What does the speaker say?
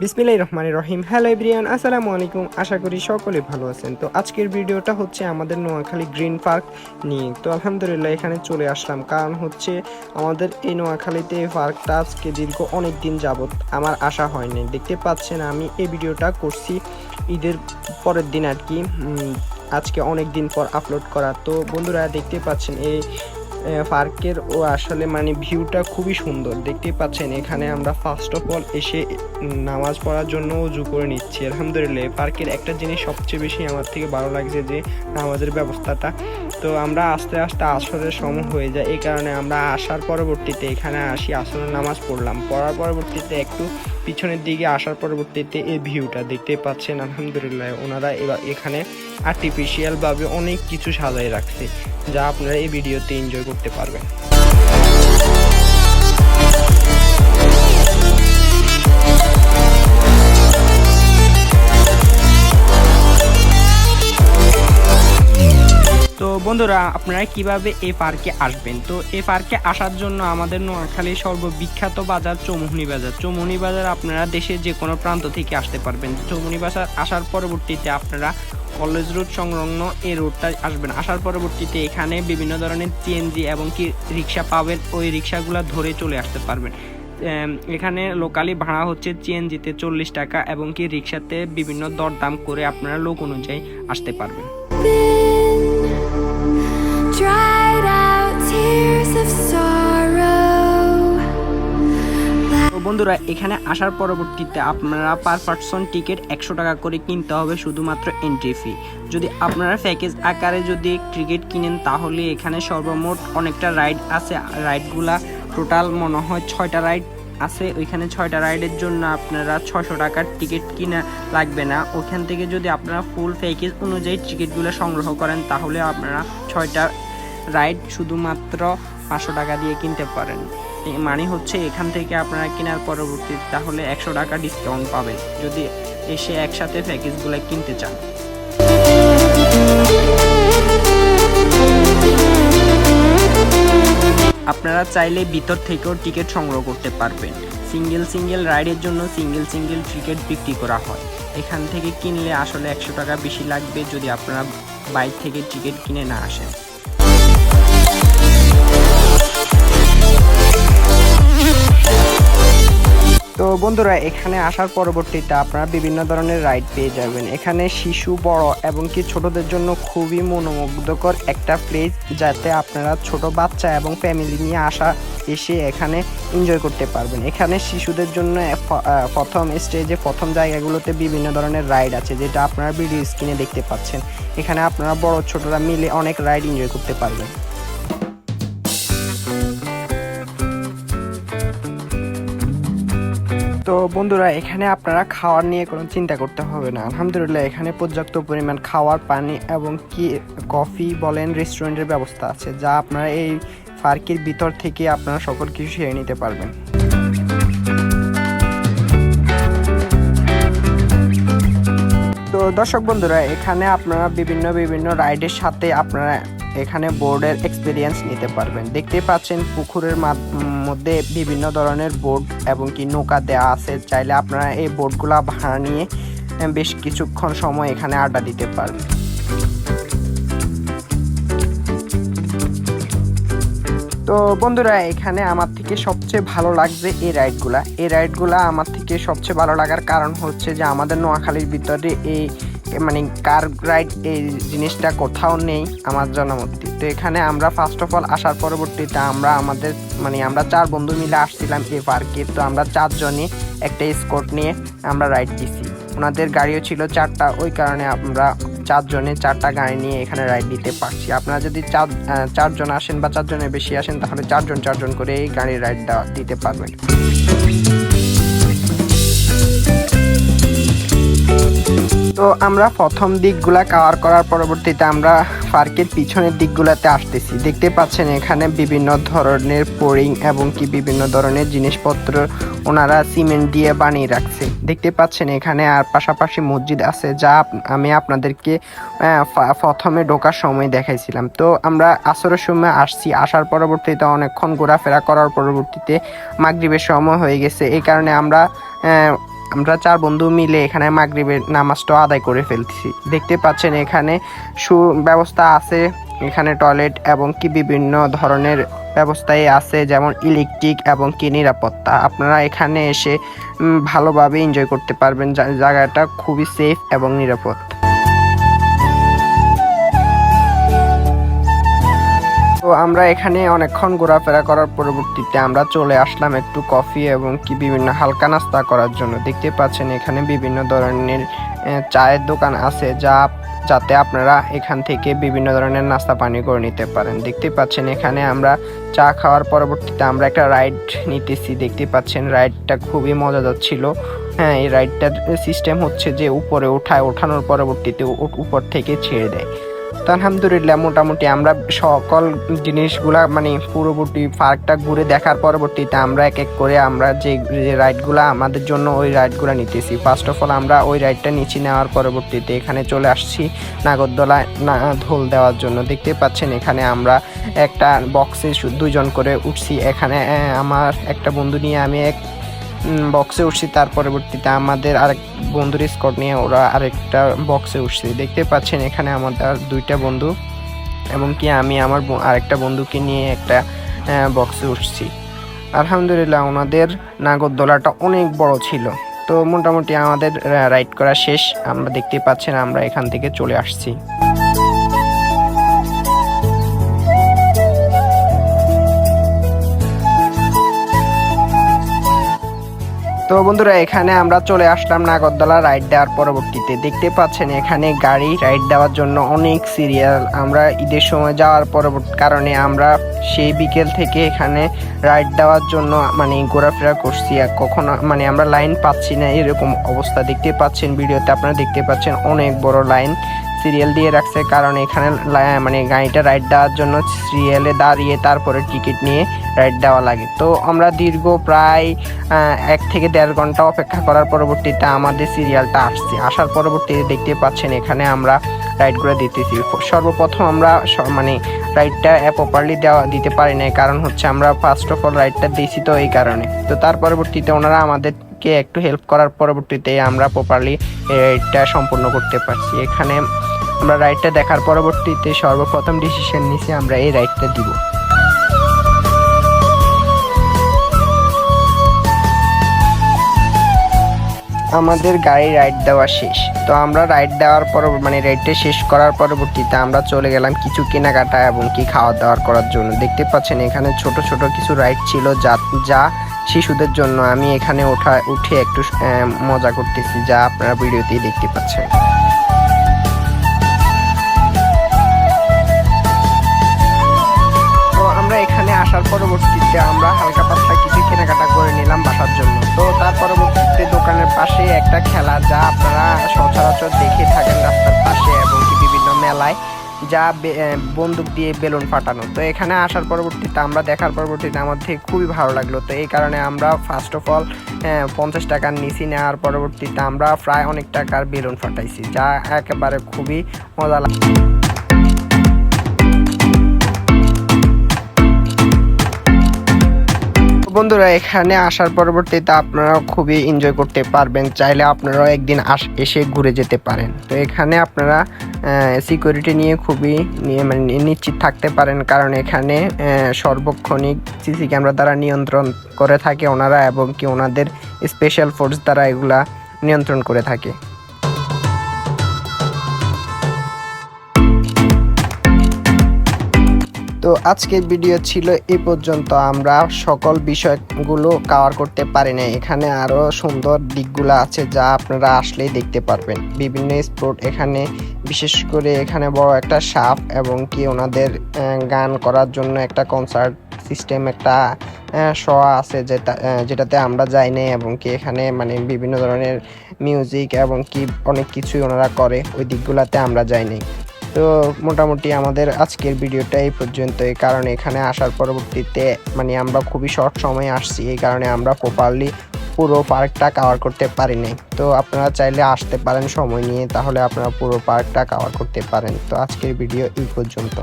বিসমিল্লাহির রহমানির রহিম। Hello everyone আসসালামু আলাইকুম। আশা করি সকলে ভালো আছেন। তো আজকের ভিডিওটা হচ্ছে আমাদের নোয়াখালী গ্রিন পার্ক নিয়ে। তো আলহামদুলিল্লাহ এখানে চলে আসলাম। কারণ হচ্ছে আমাদের এই নোয়াখালীতে এই পার্কটা আজকে দীর্ঘ অনেক দিন যাবত আমার আশা হয়নি। দেখতে পাচ্ছেন, আমি এই ভিডিওটা করছি ঈদের পরের দিন আর কি। আজকে অনেক দিন পর আপলোড করা। তো বন্ধুরা দেখতে পাচ্ছেন, এই পার্কের ও আসলে মানে ভিউটা খুবই সুন্দর। দেখতে পাচ্ছেন, এখানে আমরা ফার্স্ট অফ অল এসে নামাজ পড়ার জন্য উজু করে নিচ্ছি। আলহামদুলিল্লাহ পার্কের একটা জিনিস সবচেয়ে বেশি আমার থেকে ভালো লাগছে যে নামাজের ব্যবস্থাটা। তো আমরা আস্তে আস্তে আসরের সময় হয়ে যায়। এই কারণে আমরা আসার পরবর্তীতে এখানে আসি, আসরের নামাজ পড়লাম। পড়ার পরবর্তীতে একটু পিছনের দিকে আসার পরবর্তীতে এই ভিউটা দেখতে পাচ্ছেন, আলহামদুলিল্লাহ। ওনারা এবার এখানে আর্টিফিশিয়ালভাবে অনেক কিছু সাজায় রাখছে, যা আপনারা এই ভিডিওতে এনজয় করতে পারবেন। বন্ধুরা, আপনারা কীভাবে এই পার্কে আসবেন? তো এই পার্কে আসার জন্য আমাদের নোয়াখালীর সর্ববিখ্যাত বাজার চৌমুহনি বাজার। চৌমুহনি বাজার আপনারা দেশের যে কোনো প্রান্ত থেকে আসতে পারবেন। চৌমুহনি বাজার আসার পরবর্তীতে আপনারা কলেজ রোড সংলগ্ন এই রোডটা আসবেন। আসার পরবর্তীতে এখানে বিভিন্ন ধরনের সিএনজি এবং কি রিক্সা পাবেন, ওই রিক্সাগুলো ধরে চলে আসতে পারবেন। এখানে লোকালি ভাড়া হচ্ছে সিএনজিতে চল্লিশ টাকা এবং কি রিক্সাতে বিভিন্ন দরদাম করে আপনারা লোক অনুযায়ী আসতে পারবেন। বন্ধুরা, এখানে আসার পরবর্তীতে আপনারা পার পার্সন টিকিট একশো টাকা করে কিনতে হবে শুধুমাত্র এন্ট্রি ফি যদি আপনারা প্যাকেজ আকারে যদি টিকিট কিনেন, তাহলে এখানে সর্বমোট অনেকটা রাইড আছে। রাইডগুলা টোটাল মনে হয় ছয়টা রাইড আছে। ওইখানে ছয়টা রাইডের জন্য আপনারা ছশো টাকার টিকিট কিনা লাগবে না। ওইখান থেকে যদি আপনারা ফুল প্যাকেজ অনুযায়ী টিকিটগুলো সংগ্রহ করেন, তাহলে আপনারা ছয়টা রাইড শুধুমাত্র পাঁচশো টাকা দিয়ে কিনতে পারেন। মানে হচ্ছে এখান থেকে আপনারা কেনার পরবর্তীতে তাহলে একশো টাকা ডিসকাউন্ট পাবেন, যদি এসে একসাথে প্যাকেজগুলো কিনতে চান। আপনারা চাইলে ভিতর থেকেও টিকিট সংগ্রহ করতে পারবেন। সিঙ্গেল সিঙ্গেল রাইডের জন্য সিঙ্গেল সিঙ্গেল টিকিট বিক্রি করা হয়। এখান থেকে কিনলে আসলে একশো টাকা বেশি লাগবে যদি আপনারা বাইক থেকে টিকিট কিনে না আসেন। তো বন্ধুরা, এখানে আসার পরবর্তীতে আপনারা বিভিন্ন ধরনের রাইড পেয়ে যাবেন। এখানে শিশু, বড় এবং কি ছোটদের জন্য খুবই মনোমুগ্ধকর একটা প্লেস যাতে আপনারা ছোট বাচ্চা এবং ফ্যামিলি নিয়ে আসা, এসে এখানে এনজয় করতে পারবেন। এখানে শিশুদের জন্য প্রথম স্টেজে প্রথম জায়গাগুলোতে বিভিন্ন ধরনের রাইড আছে, যেটা আপনারা ভিডিও স্ক্রিনে দেখতে পাচ্ছেন। এখানে আপনারা বড়, ছোটরা মিলে অনেক রাইড এনজয় করতে পারবেন। বন্ধুরা, এখানে আপনারা খাওয়ার নিয়ে কোনো চিন্তা করতে হবে না। আলহামদুলিল্লাহ, এখানে পর্যাপ্ত পরিমাণ খাওয়ার, পানি এবং কি কফি বলেন রেস্টুরেন্টের ব্যবস্থা আছে, যা আপনারা এই পার্কের ভিতর থেকে আপনারা সকল কিছু সেরে নিতে পারবেন। তো দর্শক বন্ধুরা, এখানে আপনারা বিভিন্ন বিভিন্ন রাইডের সাথে আপনারা এখানে বোর্ডের এক্সপিরিয়েন্স নিতে পারবেন। দেখতে পাচ্ছেন পুকুরের মধ্যে বিভিন্ন ধরনের বোর্ড এবং কি নৌকা দেওয়া আছে। চাইলে আপনারা এই বোর্ডগুলা ভাড়া নিয়ে বেশ কিছুক্ষণ সময় এখানে আড্ডা দিতে পারবেন। তো বন্ধুরা, এখানে আমার থেকে সবচেয়ে ভালো লাগছে এই রাইডগুলা এই রাইডগুলা আমার থেকে সবচেয়ে ভালো লাগার কারণ হচ্ছে যে আমাদের নোয়াখালীর ভিতরে এই মানে কার রাইড এই জিনিসটা কোথাও নেই আমার জনমতে তো এখানে আমরা ফার্স্ট অফ অল আসার পরবর্তীতে আমরা আমাদের মানে আমরা চার বন্ধু মিলে আসছিলাম এই পার্কে তো আমরা চারজনই একটা স্কোট নিয়ে আমরা রাইড দিছি। ওনাদের গাড়িও ছিল চারটা, ওই কারণে আমরা চারজনে চারটা গাড়ি নিয়ে এখানে রাইড দিতে পারছি। আপনারা যদি চার চারজন আসেন বা চারজনের বেশি আসেন, তাহলে চারজন চারজন করে এই গাড়ির রাইডটা দিতে পারবেন। তো আমরা প্রথম দিকগুলা কভার করার পরবর্তীতে আমরা পার্কের পিছনের দিকগুলাতে আসতেছি। দেখতে পাচ্ছেন এখানে বিভিন্ন ধরনের পোরিং এবং কি বিভিন্ন ধরনের জিনিসপত্র ওনারা সিমেন্ট দিয়ে বানিয়ে রাখছে। দেখতে পাচ্ছেন এখানে আর পাশাপাশি মসজিদ আছে যা আমি আপনাদেরকে প্রথমে ঢোকার সময় দেখাইছিলাম। তো আমরা আসরের সময় আসছি। আসার পরবর্তীতে অনেকক্ষণ ঘোরাফেরা করার পরবর্তীতে মাগরিবের সময় হয়ে গেছে। এই কারণে আমরা আমরা চার বন্ধু মিলে এখানে মাগরিবের নামাজটা আদায় করে ফেলছি। দেখতে পাচ্ছেন এখানে সুব্যবস্থা আছে, এখানে টয়লেট এবং কি বিভিন্ন ধরনের ব্যবস্থায় আছে, যেমন ইলেকট্রিক এবং কি নিরাপত্তা। আপনারা এখানে এসে ভালোভাবে এনজয় করতে পারবেন। জায়গাটা খুবই সেফ এবং নিরাপদ। তো আমরা এখানে অনেকক্ষণ ঘোরাফেরা করার পরবর্তীতে আমরা চলে আসলাম একটু কফি এবং কি বিভিন্ন হালকা নাস্তা করার জন্য। দেখতে পাচ্ছেন এখানে বিভিন্ন ধরনের চায়ের দোকান আছে যা যাতে আপনারা এখান থেকে বিভিন্ন ধরনের নাস্তা পানি করে নিতে পারেন। দেখতে পাচ্ছেন এখানে আমরা চা খাওয়ার পরবর্তীতে আমরা একটা রাইড নিতেছি। দেখতে পাচ্ছেন রাইডটা খুবই মজাদার ছিল। হ্যাঁ এই রাইডটার সিস্টেম হচ্ছে যে উপরে ওঠায় ওঠানোর পরবর্তীতে উপর থেকে ছেড়ে দেয়। তো আলহামদুলিল্লাহ মোটামুটি আমরা সকল জিনিসগুলা মানে পুরোপুরি পার্কটা ঘুরে দেখার পরবর্তীতে আমরা এক এক করে আমরা যে রাইডগুলো আমাদের জন্য ওই রাইডগুলো নিতেছি। ফার্স্ট অফ অল আমরা ওই রাইডটা নিচে নেওয়ার পরবর্তীতে এখানে চলে আসছি নাগরদোলায় না ধোল দেওয়ার জন্য। দেখতে পাচ্ছেন এখানে আমরা একটা বক্সে দুজন করে উঠছি। এখানে আমার একটা বন্ধু নিয়ে আমি এক বক্সে উঠছি, তার পরবর্তীতে আমাদের আরেক বন্ধুর স্কট নিয়ে ওরা আরেকটা বক্সে উঠছে। দেখতে পাচ্ছেন এখানে আমাদের দুইটা বন্ধু এবং কি আমি আমার আরেকটা বন্ধুকে নিয়ে একটা বক্সে উঠছি। আলহামদুলিল্লাহ ওনাদের নাগরদোলাটা অনেক বড় ছিল। তো মোটামুটি আমাদের রাইড করা শেষ। আমরা দেখতে পাচ্ছেন আমরা এখান থেকে চলে আসছি। তো বন্ধুরা, এখানে আমরা চলে আসলাম নাগরদোলা রাইড দেওয়ার পরবর্তীতে। দেখতে পাচ্ছেন এখানে গাড়ি রাইড দেওয়ার জন্য অনেক সিরিয়াল আমরা ঈদের সময় যাওয়ার পরবর্তী কারণে আমরা সেই বিকেল থেকে এখানে রাইড দেওয়ার জন্য মানে ঘোরাফেরা করছি আর কখনো মানে আমরা লাইন পাচ্ছি না, এরকম অবস্থা। দেখতে পাচ্ছেন, ভিডিওতে আপনারা দেখতে পাচ্ছেন অনেক বড় লাইন। সিরিয়াল দিয়ে রাখছে। কারণ এখানে মানে গাড়িটা রাইড দেওয়ার জন্য সিরিয়ালে দাঁড়িয়ে তারপরে টিকিট নিয়ে রাইড দেওয়া লাগে। তো আমরা দীর্ঘ প্রায় এক থেকে দেড় ঘণ্টা অপেক্ষা করার পরবর্তীতে আমাদের সিরিয়ালটা আসছে। আসার পরবর্তীতে দেখতে পাচ্ছেন এখানে আমরা রাইডগুলো দিতেছি। সর্বপ্রথম আমরা মানে রাইডটা প্রপারলি দেওয়া, দিতে পারি না কারণ হচ্ছে আমরা ফার্স্ট অফ অল রাইডটা দিয়েছি তো এই কারণে। তো তার পরবর্তীতে ওনারা আমাদেরকে একটু হেল্প করার পরবর্তীতে আমরা প্রপারলি রাইডটা সম্পূর্ণ করতে পারছি। এখানে আমরা রাইডটা দেখার পরবর্তীতে সর্বপ্রথম ডিসিশন নিছি, আমরা এই রাইডটা দিব। আমাদের গাড়ি রাইড দেওয়া শেষ। তো আমরা রাইড দেওয়ার পর মানে রাইডটা শেষ করার পরবর্তীতে আমরা চলে গেলাম কিছু কেনাকাটা এবং কি খাওয়া দাওয়ার করার জন্য। দেখতে পাচ্ছেন, এখানে ছোট ছোট কিছু রাইড ছিল যা যা শিশুদের জন্য আমি এখানে ওঠা, উঠে একটু মজা করতেছি, যা আপনারা ভিডিওতেই দেখতে পাচ্ছেন। আসার পরবর্তীতে আমরা হালকা পাতলা কিছু কেনাকাটা করে নিলাম বাসার জন্য। তো তার পরবর্তীতে দোকানের পাশে একটা খেলা যা আপনারা সচরাচর দেখে থাকেন রাস্তার পাশে এবং কি বিভিন্ন মেলায় যা বন্দুক দিয়ে বেলুন ফাটানো। তো এখানে আসার পরবর্তীতে আমরা দেখার পরবর্তীতে আমাদের খুবই ভালো লাগল। তো এই কারণে আমরা ফার্স্ট অফ অল পঞ্চাশ টাকার নিচি নেওয়ার পরবর্তীতে আমরা প্রায় অনেক টাকার বেলুন ফাটাইছি, যা একেবারে খুবই মজা লাগে বন্ধুরা, এখানে আসার পরবর্তীতে আপনারা খুবই এনজয় করতে পারবেন। চাইলে আপনারাও একদিন আস, এসে ঘুরে যেতে পারেন। তো এখানে আপনারা সিকিউরিটি নিয়ে খুবই নিয়ে মানে নিশ্চিত থাকতে পারেন। কারণ এখানে সর্বক্ষণিক সিসি ক্যামেরা দ্বারা নিয়ন্ত্রণ করে থাকে ওনারা এবং কি ওনাদের স্পেশাল ফোর্স দ্বারা এগুলা নিয়ন্ত্রণ করে থাকে। তো আজকের ভিডিও ছিল এই পর্যন্ত। আমরা সকল বিষয়গুলো কভার করতে পারি না এখানে আরও সুন্দর দিকগুলো আছে যা আপনারা আসলেই দেখতে পারবেন। বিভিন্ন স্পোর্ট এখানে, বিশেষ করে এখানে বড় একটা সাপ এবং কি ওনাদের গান করার জন্য একটা কনসার্ট সিস্টেম একটা শো আছে যেটা যেটাতে আমরা যাই নাই এবং কি এখানে মানে বিভিন্ন ধরনের মিউজিক এবং কি অনেক কিছুই ওনারা করে। ওই দিকগুলোতে আমরা যাই নাই তো মোটামুটি আমাদের আজকের ভিডিওটা এই পর্যন্ত এই কারণে এখানে আসার পরবর্তীতে মানে আমরা খুবই শর্ট সময়ে আসছি, এই কারণে আমরা প্রপারলি পুরো পার্কটা কাভার করতে পারি নাই। তো আপনারা চাইলে আসতে পারেন সময় নিয়ে, তাহলে আপনারা পুরো পার্কটা কাভার করতে পারেন। তো আজকের ভিডিও এই পর্যন্ত।